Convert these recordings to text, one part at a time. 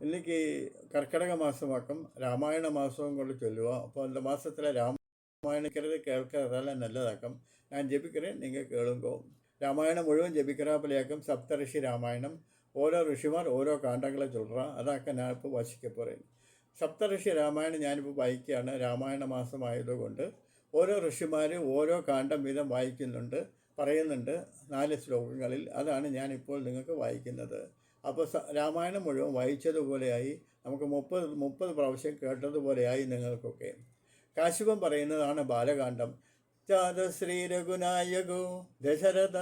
இன்னைக்கு கர்க்கடக மாதமாக்கம் രാമായണ മാസവും കൊണ്ട് சொல்லுவோம் അപ്പോൾ அந்த മാസത്തിലെ ராமாயணிக்கிறது கேட்கறதால நல்லதாக்கம் ഞാൻ ஜெபிக்கிறேன் നിങ്ങൾ കേൾക്കും രാമായണം മുഴുവൻ ജപിക്കറാപ്പിലേക്കും സപ്തഋഷി രാമായണം. ഓരോ ഋഷിമാർ ഓരോ കാണ്ടങ്ങളെ ചൊല്ലുക അതൊക്കെ ഞാനിപ്പോൾ വശിക്കപ്പോറേ സപ്തഋഷി രാമായണം ഞാനിപ്പോൾ വായിക്കുകയാണ്. രാമായണ മാസമായതുകൊണ്ട് ഓരോ ഋഷിമാരും ഓരോ കാണ്ടം വീതം വായിക്കുന്നുണ്ട് പറയുന്നുണ്ട്. നാല് ശ്ലോകങ്ങളിൽ അതാണ് ഞാനിപ്പോൾ നിങ്ങൾക്ക് വായിക്കുന്നത്. അപ്പോൾ രാമായണം മുഴുവൻ വായിച്ചതുപോലെയായി നമുക്ക് മുപ്പത് മുപ്പത് പ്രാവശ്യം കേട്ടതുപോലെയായി നിങ്ങൾക്കൊക്കെ. കാശിപം പറയുന്നതാണ് ബാലകാന്ഡം. ചാതശ്രീ രഘുനായകോ ദശരഥ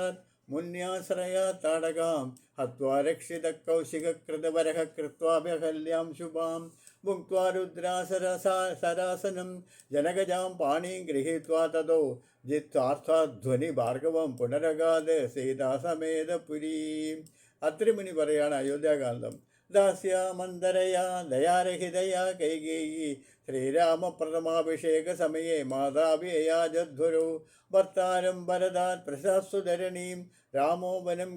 മുന്യാശ്രയ താടകാം. ഹത്വാ രക്ഷിത കൗശികൃതവരഹ കൃത്വാഭ്യഹല്യാം ശുഭാം. ഭുക്വാ രുദ്രാസരസാ സരാസനം. ജനകജാം പാണീം ഗൃഹീത്വാ തതോ. ജിത്വാർത്ഥാധ്വനി ഭാർഗവം പുനരഗാത് സീതാസമേത പുരീം അത്രിമുനി പറയാണ് അയോധ്യാകാന്തം ദാസ്യാമന്തരയാ ദയാരഹിതയാ കൈകേയി ശ്രീരാമപ്രഥമാഭിഷേക സമയേ മാതാപിയയാജധ്വരോ ഭർത്താരം വരദാൻ പ്രശാസ്തുധരണീം രാമോപനം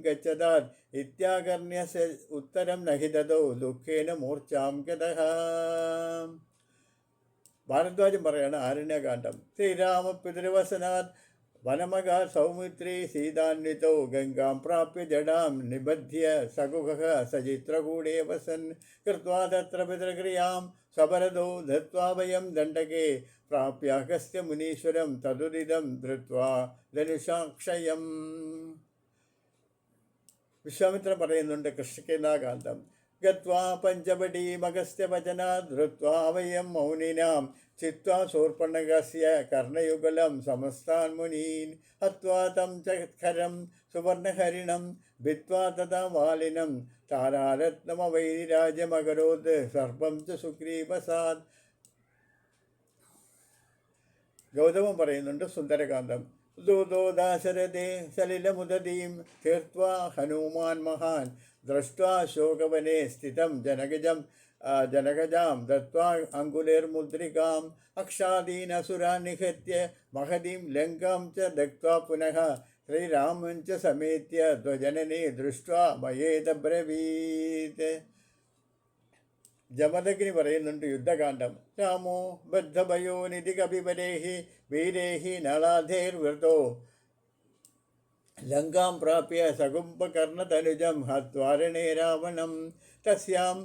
ഇത്യാകർണ്യ ഉത്തരം നഹിതതോ ദുഃഖേന മൂർച്ചാം ഗതഃ ഭാരദ്വാജം പറയാണ് ആരണ്യകാന്ഡം. ശ്രീരാമ പിതൃവസനാത് വനമക സൗമിത്രി സീതാന്വിതൗ ഗംഗാം പ്രാപ്യ ജഡാം നിബധ്യ സകുഹ സചിത്രകൂടേ വസൻ കൃത്വാ തത്ര പിതൃക്രിയാം സബരദോ ധൃത്വാ വയം ദണ്ഡകേ പ്രാപ്യ അഗസ്ത്യ മുനീശ്വരം തതുരിതം ധൃത്വാ ധനുഷാക്ഷയം വിശ്വാമിത്രം പറയുന്നുണ്ട് കൃഷ്ണകേന്ദാകാന്തം ഗത്വാ പഞ്ചവടീമഗസ്ത്യവചനാ ധൃത്വാ വയം മൗനിനാം. ചിത്വാ ശൂർപ്പണകസ്യ കർണയുഗലം സമസ്താൻ മുനീൻ. ഹത്വാ തം ചരം സുവർണഹരിണം ഭിത്വാ തഥാ വാലിനം താരാരത്നമവൈരാജ്യമകരോത് സർപ്പം ച सुग्रीवसात् ഗൗതമം പറയുന്നുണ്ട് സുന്ദരകാന്തം. दूदोदाशरथे सलिलमुदतीं तीर्त्वा हनुमान् महान् दृष्ट्वा शोकवने स्थितं जनकजं जनगजां दत्त्वा अंगुलेर्मुद्रिका अक्षादीनसुरा निहत्य महदीं लङ्कां च दग्त्वा पुनः श्रीरामं च समेत्य त्वजननी दृष्ट्वा मयेदब्रवीत् ജമദഗ്നി പറയുന്നുണ്ട് യുദ്ധകാന്ഡം. രാമോ ബദ്ധഭയോ നിധി കപിവരേഹി വീരേഹി നളാധേർവൃതോ ലങ്കാം പ്രാപ്യ സകുംഭകർണതനുജം ഹത്വാരണേ രാവണം. തസ്യാം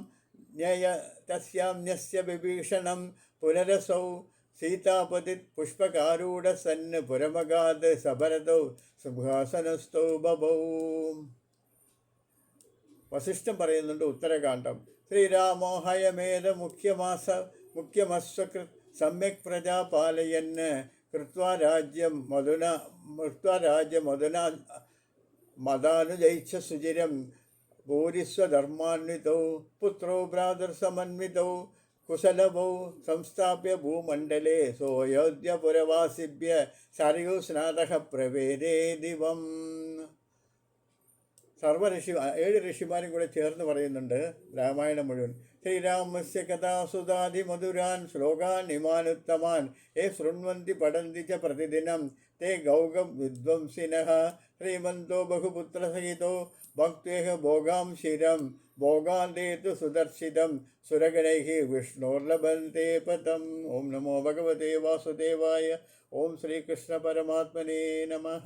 ന്യയ തസ്യാം ന്യസ്യ വിഭീഷണം പുനരസൗ സീതാപതി പുഷ്പകാരൂഢസന് പുരമഗാത് സഭരതൗ സിംഹാസനസ്ഥൗ ബഭൗ. വസിഷ്ഠം പറയുന്നുണ്ട് ഉത്തരകാന്ഡം. ശ്രീരാമോ ഹയമേത മുഖ്യമാസ മുഖ്യമസ്വകൃ സമ്യക് പ്രജാപാലയന് കൃത്വാ രാജ്യം മധുന കൃത്വാ രാജ്യം മധുന മതാനുജയിച്ച സുചിരം ഭൂരിസ്വധർമാന്വിതൗ പുത്രോ ഭ്രാതൃസമന്വിതൗ കുശലഭൗ സംസ്ഥാപ്യ ഭൂമണ്ഡലേ സോയോധ്യപുരവാസിഭ്യ സരയൂ സ്നാതക പ്രവേരേ ദിവം. സർവ ഋഷി ഏഴ് ഋഷിമാരും കൂടെ ചേർന്ന് പറയുന്നുണ്ട് രാമായണം മുഴുവൻ. ശ്രീരാമസ്യ കഥാസുതാധി മധുരാൻ ശ്ലോകാൻ ഇമാനുത്തമാൻ ഏ ശൃണ്വന്തി പഠന്തി ച പ്രതിദിനം തേ ഗൗകം വിദ്വംസിനഃ ശ്രീമന്തോ ബഹുപുത്രസഹിതോ ഭക്തേഹ ഭോഗാം ശിരം ഭോഗാന്തേതു സുദർശിതം സുരഗണൈः വിഷ്ണോർലഭന്തേ പദം. ഓം നമോ ഭഗവതേ വാസുദേവായ ഓം ശ്രീകൃഷ്ണ പരമാത്മനേ നമഃ.